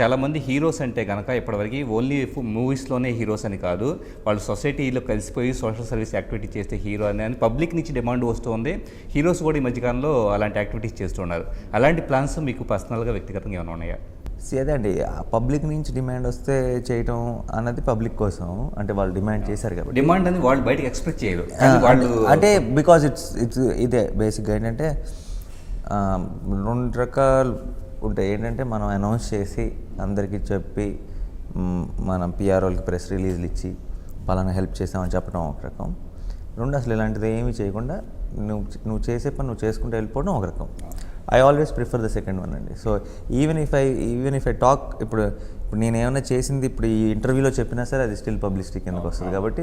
చాలామంది హీరోస్ అంటే కనుక ఇప్పటివరకు ఓన్లీ మూవీస్లోనే హీరోస్ అని కాదు వాళ్ళు సొసైటీలో కలిసిపోయి సోషల్ సర్వీస్ యాక్టివిటీ చేస్తే హీరో అని అని పబ్లిక్ నుంచి డిమాండ్ వస్తుంది. హీరోస్ కూడా ఈ మధ్యకాలంలో అలాంటి యాక్టివిటీస్ చేస్తున్నారు అలాంటి ప్లాన్స్ మీకు పర్సనల్గా వ్యక్తిగతంగా ఏమైనా ఉన్నాయా? See, అదే అండి పబ్లిక్ నుంచి డిమాండ్ వస్తే చేయటం అన్నది పబ్లిక్ కోసం అంటే వాళ్ళు డిమాండ్ చేశారు కాబట్టి. డిమాండ్ అని వాళ్ళు బయటకు ఎక్స్ప్రెస్ చేయరు. వాళ్ళు అంటే బికాజ్ ఇట్స్ ఇట్స్ ఇదే బేసిక్గా ఏంటంటే రెండు రకాలు ఉంటాయి ఏంటంటే మనం అనౌన్స్ చేసి అందరికీ చెప్పి మనం పిఆర్ఓలకి ప్రెస్ రిలీజ్లు ఇచ్చి పలానా హెల్ప్ చేసామని చెప్పడం ఒక రకం. రెండు అసలు ఇలాంటిది ఏమీ చేయకుండా నువ్వు నువ్వు చేసే పని నువ్వు చేసుకుంటూ వెళ్ళిపోవడం ఒక రకం. I always prefer the second one అండి. So even if I even if I talk ఇప్పుడు ఇప్పుడు నేను ఏమైనా చేసింది ఇప్పుడు ఈ ఇంటర్వ్యూలో చెప్పినా సరే అది స్టిల్ పబ్లిసిటీ కిందకు వస్తుంది కాబట్టి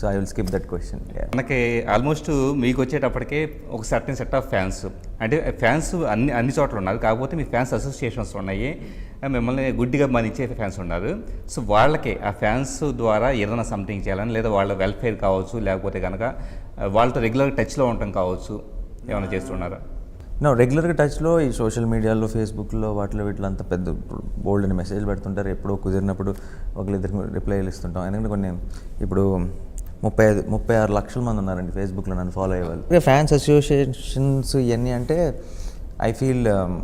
so I will skip that question మనకి ఆల్మోస్ట్ మీకు వచ్చేటప్పటికే ఒక సర్టన్ సెట్ ఆఫ్ ఫ్యాన్స్ అంటే ఫ్యాన్స్ అన్ని అన్ని చోట్ల ఉన్నారు. కాకపోతే మీ ఫ్యాన్స్ అసోసియేషన్స్ ఉన్నాయి. మిమ్మల్ని గుడ్డిగా మనిచ్చే ఫ్యాన్స్ ఉన్నారు. సో వాళ్ళకి ఆ ఫ్యాన్స్ ద్వారా ఏదైనా సంథింగ్ చేయాలని లేదా వాళ్ళ వెల్ఫేర్ కావచ్చు లేకపోతే కనుక వాళ్ళతో రెగ్యులర్ టచ్లో ఉండటం కావచ్చు ఏమైనా చేస్తున్నారా? నా రెగ్యులర్గా టచ్లో ఈ సోషల్ మీడియాలో ఫేస్బుక్లో వాటిలో వీటిలో అంత పెద్ద బోల్డ్ అని మెసేజ్ పెడుతుంటారు. ఎప్పుడో కుదిరినప్పుడు ఒకరిద్దరికి రిప్లైలు ఇస్తుంటాం. ఎందుకంటే కొన్ని ఇప్పుడు ముప్పై ఐదు ముప్పై ఆరు లక్షల మంది ఉన్నారండి ఫేస్బుక్లో నన్ను ఫాలో అయ్యేవాళ్ళు ఇక ఫ్యాన్స్ అసోసియేషన్స్ ఇవన్నీ అంటే ఐ ఫీల్ um,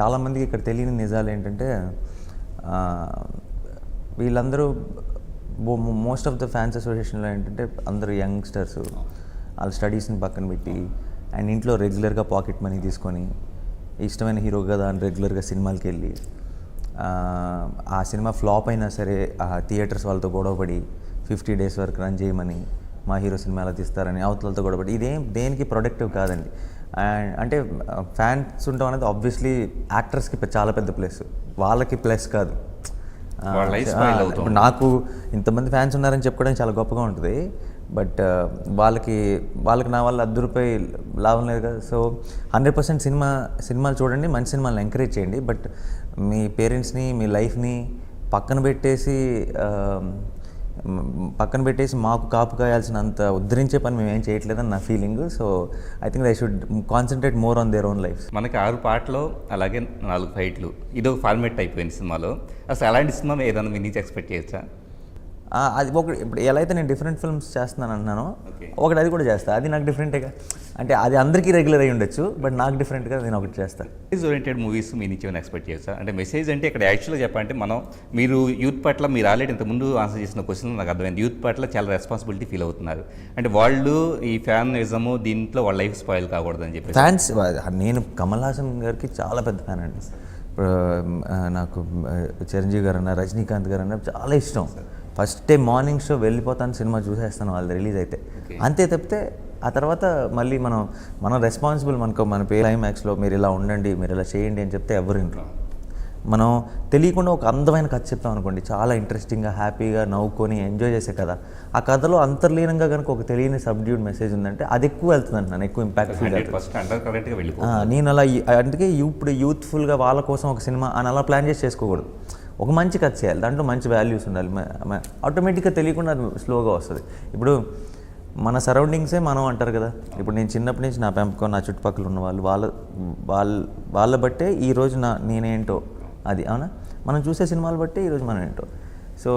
చాలామందికి ఇక్కడ తెలియని నిజాలు ఏంటంటే వీళ్ళందరూ మోస్ట్ ఆఫ్ ద ఫ్యాన్స్ అసోసియేషన్లో ఏంటంటే అందరూ యంగ్స్టర్స్ వాళ్ళ స్టడీస్ని పక్కన పెట్టి అండ్ ఇంట్లో రెగ్యులర్గా పాకెట్ మనీ తీసుకొని ఇష్టమైన హీరో కదా అని రెగ్యులర్గా సినిమాలకి వెళ్ళి ఆ, సినిమా ఫ్లాప్ అయినా సరే ఆ థియేటర్స్ వాళ్ళతో గొడవపడి ఫిఫ్టీ డేస్ వరకు రన్ చేయమని మా హీరో సినిమా ఎలా తీస్తారని అవతలతో గొడవపడి ఇదేం దేనికి ప్రొడక్టివ్ కాదండి. అండ్ అంటే ఫ్యాన్స్ ఉండడం అనేది ఆబ్వియస్లీ యాక్టర్స్కి చాలా పెద్ద ప్లస్ వాళ్ళకి ప్లస్ కాదు. నాకు ఇంతమంది ఫ్యాన్స్ ఉన్నారని చెప్పుకోవడం చాలా గొప్పగా ఉంటుంది. బట్ వాళ్ళకి వాళ్ళకి నా వల్ల అర్ధ రూపాయి లాభం లేదు కదా. సో హండ్రెడ్ పర్సెంట్ సినిమా సినిమాలు చూడండి మంచి సినిమాలను ఎంకరేజ్ చేయండి. బట్ మీ పేరెంట్స్ని మీ లైఫ్ని పక్కన పెట్టేసి పక్కన పెట్టేసి మాకు కాపు కాయాల్సినంత ఉద్ధరించే పని మేము ఏం చేయట్లేదని నా feeling. So I think I should concentrate more on their own life మనకి ఆరు పాటలు అలాగే నాలుగు ఫైట్లు ఇదో ఫార్మేట్ అయిపోయింది సినిమాలో. అసలు అలాంటి సినిమా ఏదైనా మీ నుంచి ఎక్స్పెక్ట్ చేయొచ్చా? అది ఒకటి ఇప్పుడు ఎలా అయితే నేను డిఫరెంట్ ఫిల్మ్స్ చేస్తున్నాను అంటున్నానో Okay. ఒకటి అది కూడా చేస్తా. అది నాకు డిఫరెంట్గా అంటే అది అందరికీ రెగ్యులర్ అయి ఉండొచ్చు బట్ నాకు డిఫరెంట్గా నేను ఒకటి చేస్తాను మెసేజ్ ఓరియంటెడ్ మూవీస్ మీ నుంచి ఏమైనా ఎక్స్పెక్ట్ చేయొచ్చా అంటే మెసేజ్ అంటే ఇక్కడ యాక్చువల్గా చెప్పాలంటే మనం మీరు యూత్ పట్ల మీరు ఆల్రెడీ ఇంతకుముందు ఆన్సర్ చేసిన క్వశ్చన్ నాకు అర్థమైంది. యూత్ పట్ల చాలా రెస్పాన్సిబిలిటీ ఫీల్ అవుతున్నారు. అంటే వాళ్ళు ఈ ఫ్యానిజము దీంట్లో వాళ్ళ లైఫ్ స్పాయిల్ కాకూడదని చెప్పేసి. ఫ్యాన్స్ నేను కమల్ హాసన్ గారికి చాలా పెద్ద ఫ్యాన్ అండి. నాకు చిరంజీవి గారు అన్న రజనీకాంత్ గారు అన్న చాలా ఇష్టం. ఫస్ట్ డే మార్నింగ్ షో వెళ్ళిపోతాను సినిమా చూసేస్తాను వాళ్ళది రిలీజ్ అయితే. అంతే తప్పితే ఆ తర్వాత మళ్ళీ మనం మనం రెస్పాన్సిబుల్ మనకు మన పే క్లైమాక్స్లో మీరు ఇలా ఉండండి మీరు ఇలా చేయండి అని చెప్తే ఎవరు వినరు. మనం తెలియకుండా ఒక అందమైన కథ చెప్పాం అనుకోండి. చాలా ఇంట్రెస్టింగ్గా హ్యాపీగా నవ్వుకొని ఎంజాయ్ చేసే కథ. ఆ కథలో అంతర్లీనంగా కనుక ఒక తెలియని సబ్డ్యూడ్ మెసేజ్ ఉందంటే అది ఎక్కువ వెళ్తుంది అంటున్నాను ఎక్కువ impact feel hundred percent under కరెక్ట్గా వెళ్ళిపో ఆ, నేను అలా అందుకే ఇప్పుడు యూత్ఫుల్గా వాళ్ళ కోసం ఒక సినిమా అని అలా ప్లాన్ చేసి చేసుకోకూడదు. ఒక మంచి కథ చేయాలి. దాంట్లో మంచి వాల్యూస్ ఉండాలి. ఆటోమేటిక్గా తెలియకుండా అది స్లోగా వస్తుంది. ఇప్పుడు మన సరౌండింగ్సే మనం అంటారు కదా. ఇప్పుడు నేను చిన్నప్పటి నుంచి నా పెంపకం నా చుట్టుపక్కల ఉన్న వాళ్ళు వాళ్ళ వాళ్ళ వాళ్ళ బట్టే ఈరోజు నా నేనేంటో అది అవునా? మనం చూసే సినిమాలు బట్టి ఈరోజు మనం ఏంటో సో